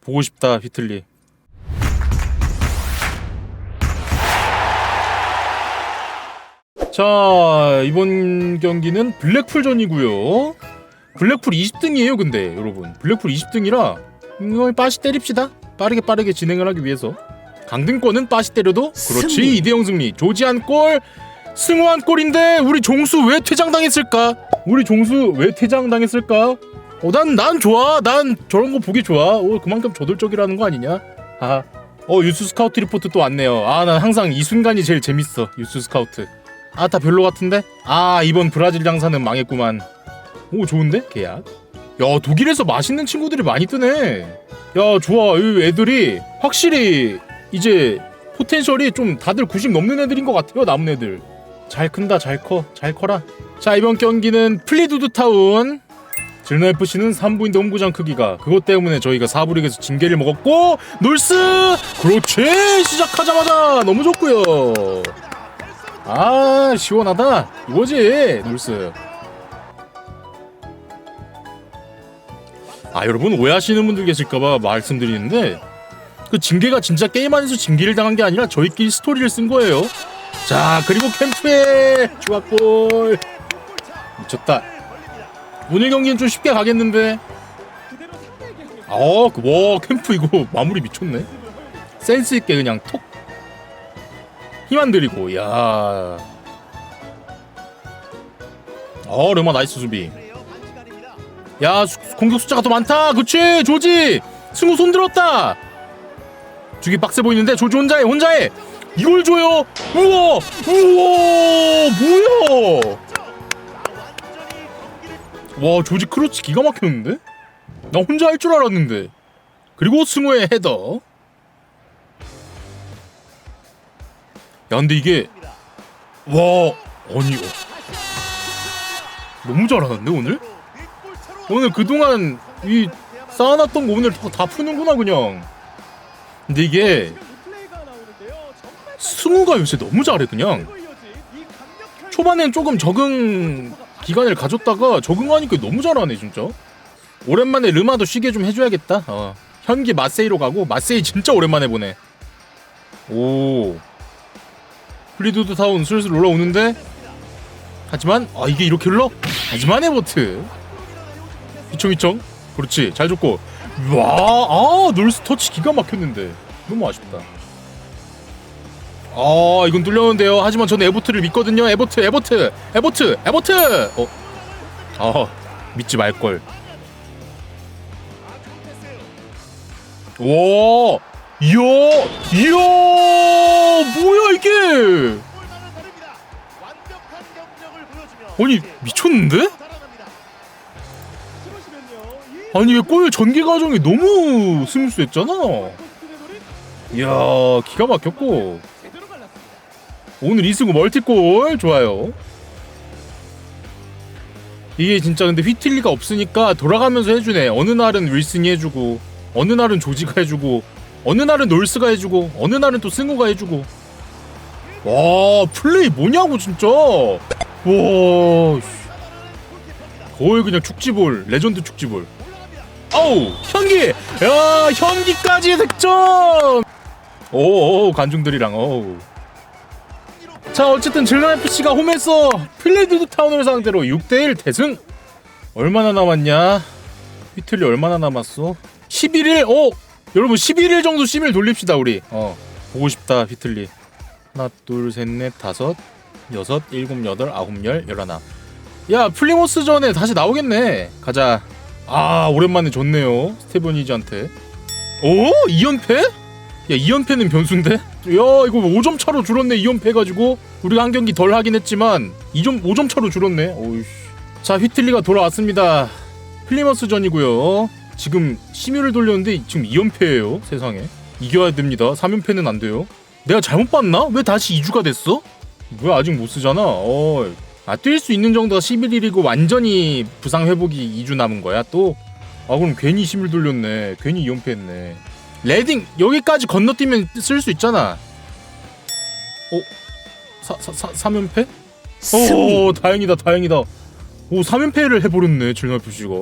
보고 싶다 비틀리. 자 이번 경기는 블랙풀전이고요. 블랙풀 20등이에요 근데 여러분. 블랙풀 20등이라 이거 빠시 때립시다. 빠르게 빠르게 진행을 하기 위해서. 강등권은 빠시 때려도 그렇지. 승리. 2대0 승리. 조지한 골 승호한 골인데 우리 종수 왜 퇴장당했을까? 우리 종수 왜 퇴장당했을까 어, 난, 난 좋아. 난 저런 거 보기 좋아. 어, 그만큼 저돌적이라는 거 아니냐? 아. 어, 유스 스카우트 리포트 또 왔네요. 아, 난 항상 이 순간이 제일 재밌어. 유스 스카우트. 아, 다 별로 같은데? 아, 이번 브라질 장사는 망했구만. 오, 좋은데? 계약. 야, 독일에서 맛있는 친구들이 많이 뜨네. 야, 좋아. 이 애들이 확실히 이제 포텐셜이 좀 다들 90 넘는 애들인 것 같아요. 남은 애들. 잘 큰다, 잘 커, 잘 커라. 자, 이번 경기는 플리두드 타운. 질너 FC는 3부인데 홈구장 크기가 그것 때문에 저희가 4부 리그에서 징계를 먹었고 놀스! 그렇지! 시작하자마자 너무 좋고요. 아 시원하다. 이거지 놀스. 아 여러분 오해하시는 분들 계실까봐 말씀드리는데 그 징계가 진짜 게임 안에서 징계를 당한 게 아니라 저희끼리 스토리를 쓴 거예요. 자 그리고 캠프에 좋았골. 미쳤다 오늘 경기는 좀 쉽게 가겠는데. 어, 그, 와, 캠프 이거 마무리 미쳤네. 센스 있게 그냥 톡. 힘안 들이고, 야. 어, 르마 나이스 수비. 야, 수- 공격 숫자가 더 많다. 그치, 조지. 승우 손 들었다. 주기 빡세 보이는데 조지 혼자해, 혼자해. 이걸 줘요. 우와, 우와, 뭐야? 와 조지 크로치 기가 막혔는데? 나 혼자 할 줄 알았는데 그리고 승우의 헤더 야 근데 이게 와 아니 어. 너무 잘하는데 오늘? 오늘 그동안 이 쌓아놨던 거 오늘 다, 다 푸는구나 그냥 근데 이게 승우가 요새 너무 잘해 그냥 초반엔 조금 적응 기간을 가졌다가 적응하니까 너무 잘하네 진짜. 오랜만에 르마도 쉬게 좀 해줘야겠다. 어. 현기 마세이로 가고 마세이 진짜 오랜만에 보네. 오. 플리두드 타운 슬슬 올라오는데? 하지만 아 이게 이렇게 흘러? 하지만 에버트. 이청이청. 그렇지 잘 줬고. 와아 놀스 터치 기가 막혔는데. 너무 아쉽다 아 이건 뚫렸는데요. 하지만 저는 에버트를 믿거든요. 에버트 에버트 에버트 에버트! 어? 아 믿지 말걸. 와 이야 이야 뭐야 이게? 아니 미쳤는데? 아니 왜골 전개 과정이 너무 스무스했잖아. 이야 기가 막혔고 오늘 이승우 멀티골 좋아요. 이게 진짜 근데 휘틀리가 없으니까 돌아가면서 해주네. 어느 날은 윌슨이 해주고, 어느 날은 조지가 해주고, 어느 날은 놀스가 해주고, 어느 날은 또 승우가 해주고. 와 플레이 뭐냐고 진짜. 와 씨. 거의 그냥 축지볼 레전드 축지볼. 아우 현기 야 현기까지 득점. 오 관중들이랑 어우. 자 어쨌든 질러 FC가 홈에서 필레드드 타운을 상대로 6대1 대승. 얼마나 남았냐? 휘틀리 얼마나 남았어? 11일 어 여러분 11일 정도 심을 돌립시다 우리. 어 보고 싶다 휘틀리. 하나 둘셋넷 다섯 여섯 일곱 여덟 아홉 열 열하나. 야 플리모스 전에 다시 나오겠네. 가자. 아 오랜만에 좋네요 스테브니즈한테. 오 2연패? 야 2연패는 변수인데? 야 이거 5점 차로 줄었네 2연패 해가지고. 우리가 한 경기 덜 하긴 했지만 2점 5점 차로 줄었네. 오이씨. 자 휘틀리가 돌아왔습니다. 플리머스전이고요. 지금 심유를 돌렸는데 지금 2연패예요 세상에. 이겨야 됩니다. 3연패는 안 돼요. 내가 잘못 봤나? 왜 다시 2주가 됐어? 뭐야 아직 못 쓰잖아. 어. 아뛸 수 있는 정도가 11일이고 완전히 부상 회복이 2주 남은 거야 또? 아 그럼 괜히 심을 돌렸네. 괜히 2연패 했네 레딩 여기까지 건너뛰면 쓸 수 있잖아. 어? 사, 사, 사, 3연패? 승리. 오 다행이다 다행이다. 오 3연패를 해버렸네 질나프시가.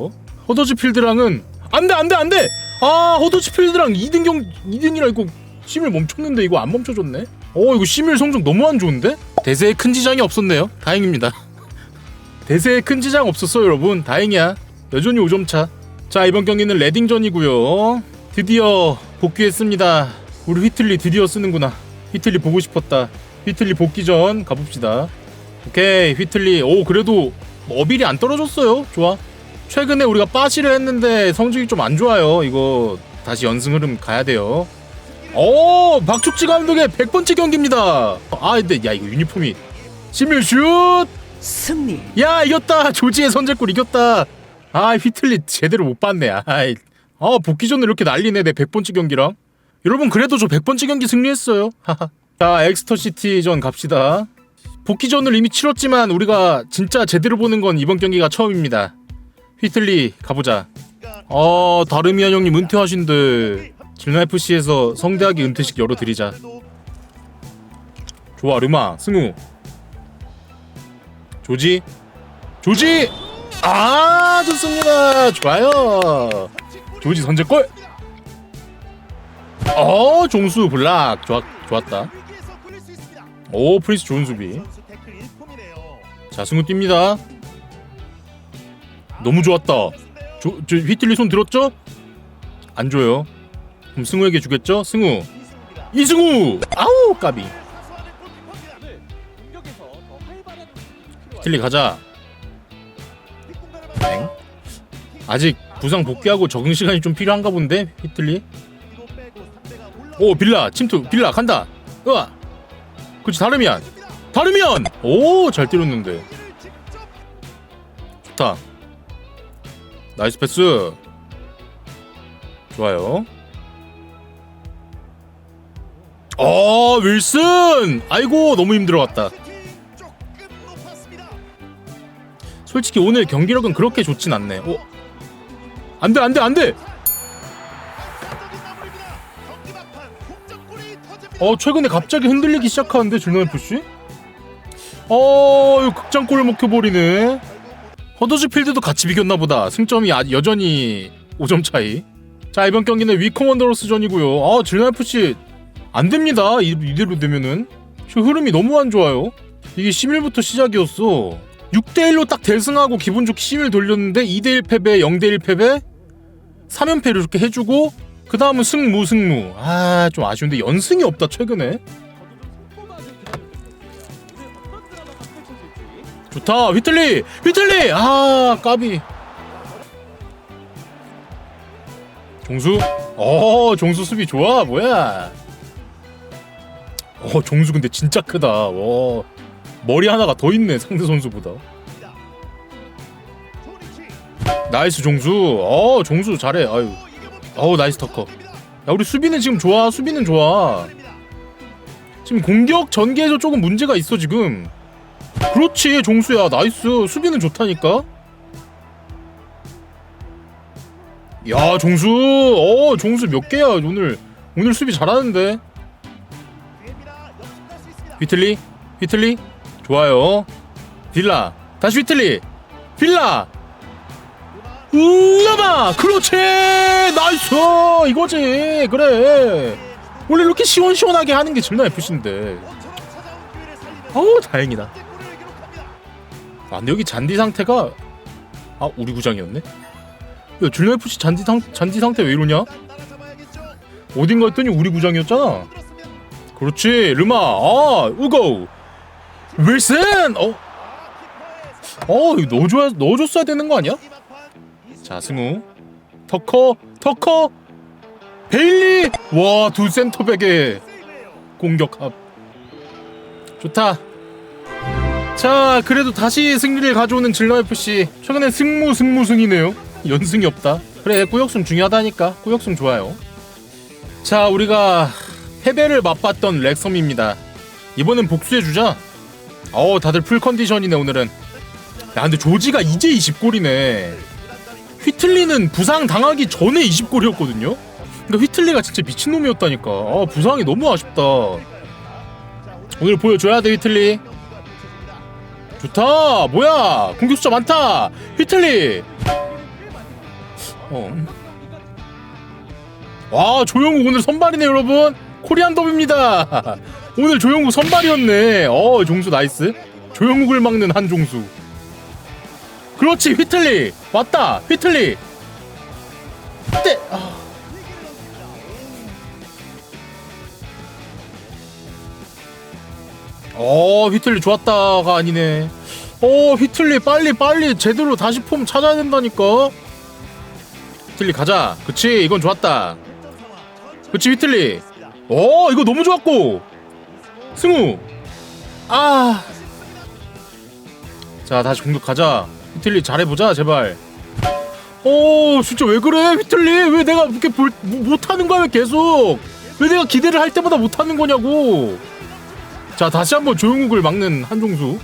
허더즈필드랑은 안 돼 안 돼 안 돼 아 허드치필드랑 2등 경 2등이라 이거 심일 멈췄는데 이거 안 멈춰졌네. 어 이거 심일 성적 너무 안 좋은데? 대세에 큰 지장이 없었네요. 다행입니다. 대세에 큰 지장 없었어 여러분. 다행이야. 여전히 5점 차. 자 이번 경기는 레딩전이고요. 드디어 복귀했습니다. 우리 휘틀리 드디어 쓰는구나. 휘틀리 보고 싶었다. 휘틀리 복귀 전 가봅시다. 오케이 휘틀리. 오 그래도 어빌이 안 떨어졌어요. 좋아. 최근에 우리가 빠시를 했는데 성적이 좀 안 좋아요. 이거 다시 연승 흐름 가야 돼요. 오 박축지 감독의 100번째 경기입니다. 아 근데 야 이거 유니폼이 시밀 슛. 승리. 야 이겼다 조지의 선제골 이겼다 아 휘틀리 제대로 못 봤네 아이 아 복귀전을 이렇게 난리네 내 100번째 경기랑? 여러분 그래도 저 100번째 경기 승리했어요. 자 엑스터시티전 갑시다. 복귀전을 이미 치렀지만 우리가 진짜 제대로 보는 건 이번 경기가 처음입니다. 휘틀리 가보자. 어 다르미안 형님 은퇴하신데 질나FC에서 성대하게 은퇴식 열어드리자. 좋아 르마 승우. 조지. 조지! 아 좋습니다. 좋아요 조지 선제골! 어 종수 블락. 좋았 좋았다. 오 프린스 좋은 수비. 자 승우 뜁니다. 너무 좋았다. 조, 저 휘틀리 손 들었죠? 안 줘요. 그럼 승우에게 주겠죠? 승우. 이승우! 아우 까비. 휘틀리 가자. 엥? 아직 부상 복귀하고 적응 시간이 좀 필요한가 본데 히틀리? 오 빌라 침투 빌라 간다. 으아! 그렇지 다르미안. 다르미안! 오잘 때렸는데. 좋다. 나이스 패스. 좋아요. 어 윌슨! 아이고 너무 힘들어갔다. 솔직히 오늘 경기력은 그렇게 좋진 않네. 어? 안돼 안돼 안돼. 어 최근에 갑자기 흔들리기 시작하는데 줄넘 FC? 어 이거 극장골을 먹혀버리네. 허더즈필드도 같이 비겼나 보다. 승점이 아, 여전히 5점 차이. 자 이번 경기는 위컴 원더러스전이고요. 아 줄넘 FC 안 됩니다. 이, 이대로 되면은 지금 흐름이 너무 안 좋아요. 이게 10일부터 시작이었어. 6대1로 딱 대승하고 기분 좋게 심을 돌렸는데 2대1 패배, 0대1 패배, 3연패를 이렇게 해주고 그 다음은 승무 승무. 아 좀 아쉬운데 연승이 없다 최근에. 좋다. 휘틀리 휘틀리! 아 까비. 종수. 어 종수 수비 좋아 뭐야. 어 종수 근데 진짜 크다. 와 머리 하나가 더 있네 상대 선수보다 나이스 종수. 어 종수 잘해. 아유. 어우 나이스 터커. 야 우리 수비는 지금 좋아. 수비는 좋아. 지금 공격 전개에서 조금 문제가 있어 지금. 그렇지 종수야. 나이스. 수비는 좋다니까. 야 종수. 어 종수 몇 개야 오늘. 오늘 수비 잘하는데. 휘틀리? 휘틀리? 좋아요. 빌라. 다시 휘틀리. 빌라 우야마 그렇지! 나이스! 이거지! 그래! 원래 이렇게 시원시원하게 하는 게 질나 FC인데. 어우 다행이다. 아 근데 여기 잔디 상태가 아 우리 구장이었네? 야 질나 FC 잔디, 상, 잔디 상태 왜 이러냐? 어딘가 했더니 우리 구장이었잖아. 그렇지 르마. 아 우고 윌슨! 어? 어, 이거 넣어줘야, 넣어줬어야 되는 거 아니야? 자, 승우. 터커, 터커, 베일리! 와, 두 센터백의 공격합. 좋다. 자, 그래도 다시 승리를 가져오는 질러FC. 최근에 승무, 승무승이네요. 연승이 없다. 그래, 꾸역승 중요하다니까. 꾸역승 좋아요. 자, 우리가 패배를 맛봤던 렉섬입니다. 이번엔 복수해주자. 어 다들 풀 컨디션이네 오늘은. 야 근데 조지가 이제 20골이네. 휘틀리는 부상 당하기 전에 20골이었거든요. 근데 휘틀리가 진짜 미친놈이었다니까. 아 부상이 너무 아쉽다. 오늘 보여줘야 돼 휘틀리. 좋다. 뭐야 공격수자 많다. 휘틀리. 어. 와 조영욱 오늘 선발이네 여러분 코리안 더비입니다 오늘 조영욱 선발이었네 어 종수 나이스 조영욱을 막는 한종수 그렇지 휘틀리. 왔다 휘틀리. 때 아. 어 휘틀리 좋았다가 아니네. 어 휘틀리 빨리 빨리 제대로 다시 폼 찾아야 된다니까. 휘틀리 가자. 그치 이건 좋았다. 그치 휘틀리. 어 이거 너무 좋았고. 승우. 아. 자 다시 공격 가자 휘틀리 잘해보자 제발. 어 진짜 왜 그래 휘틀리? 왜 내가 이렇게 볼, 뭐- 못하는 거야 왜 계속? 왜 내가 기대를 할 때마다 못하는 거냐고. 자 다시 한번 조용욱을 막는 한종수.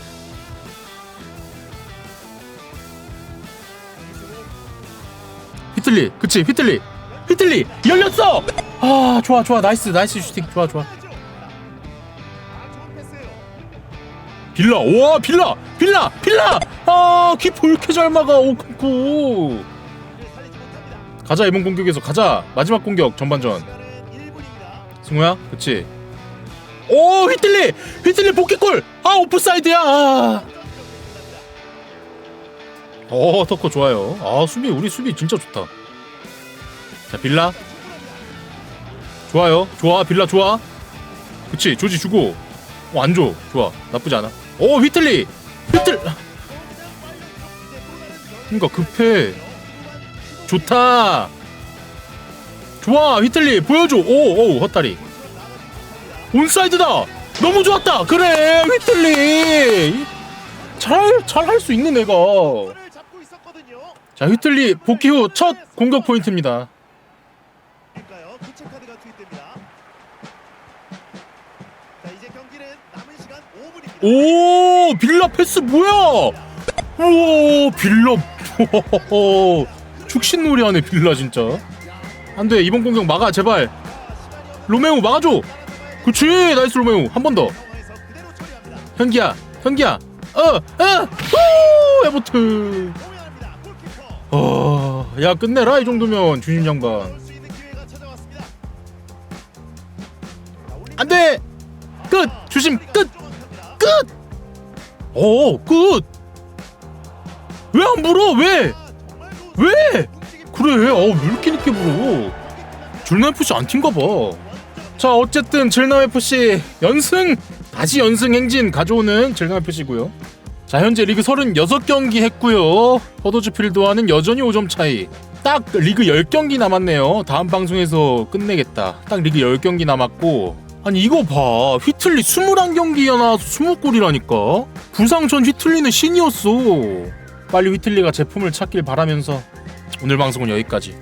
휘틀리 그치 휘틀리. 휘틀리 열렸어! 아 좋아 좋아. 나이스 나이스 슈팅. 좋아 좋아 빌라. 와 빌라 빌라 빌라! 아귀 잘 막아 오쿠쿠. 가자 이번 공격에서 가자. 마지막 공격 전반전. 승우야 그치? 오 휘틀리! 휘틀리 복귀골! 아 오프사이드야! 아. 어 터커 좋아요. 아 수비 우리 수비 진짜 좋다. 자 빌라. 좋아요. 좋아 빌라 좋아. 그치 조지 주고. 어, 안줘. 좋아. 나쁘지 않아 오 휘틀리! 휘틀! 그니까 급해. 좋다! 좋아 휘틀리! 보여줘! 오오 헛다리. 온사이드다! 너무 좋았다! 그래 휘틀리! 잘 잘 할 수 있는 애가. 자 휘틀리 복귀 후 첫 공격 포인트입니다 볼까요? 교체 카드가 투입됩니다. 자 이제 경기는 남은 시간 5분입니다. 오 빌라 패스 뭐야? 오 빌라. 축신놀이 하네 빌라 진짜. 안돼 이번 공격 막아 제발. 로메오 막아줘. 그치 나이스 로메오. 한 번 더. 현기야 현기야. 어어 에버트. 어야 끝내라 이 정도면 주심 양반. 안돼 끝 주심 끝. 끝! 오, 끝! 왜 안 불어? 왜? 왜? 그래, 어, 왜 이렇게 늦게 불어? 줄나FC 안 팀가 봐. 자, 어쨌든 질나FC 연승! 다시 연승 행진 가져오는 질나FC고요 자, 현재 리그 36경기 했고요 허더즈필드와는 여전히 5점 차이. 딱 리그 10경기 남았네요. 다음 방송에서 끝내겠다. 딱 리그 10경기 남았고 아니 이거 봐. 휘틀리 21경기에 나와서 20골이라니까. 부상 전 휘틀리는 신이었어. 빨리 휘틀리가 제품을 찾길 바라면서 오늘 방송은 여기까지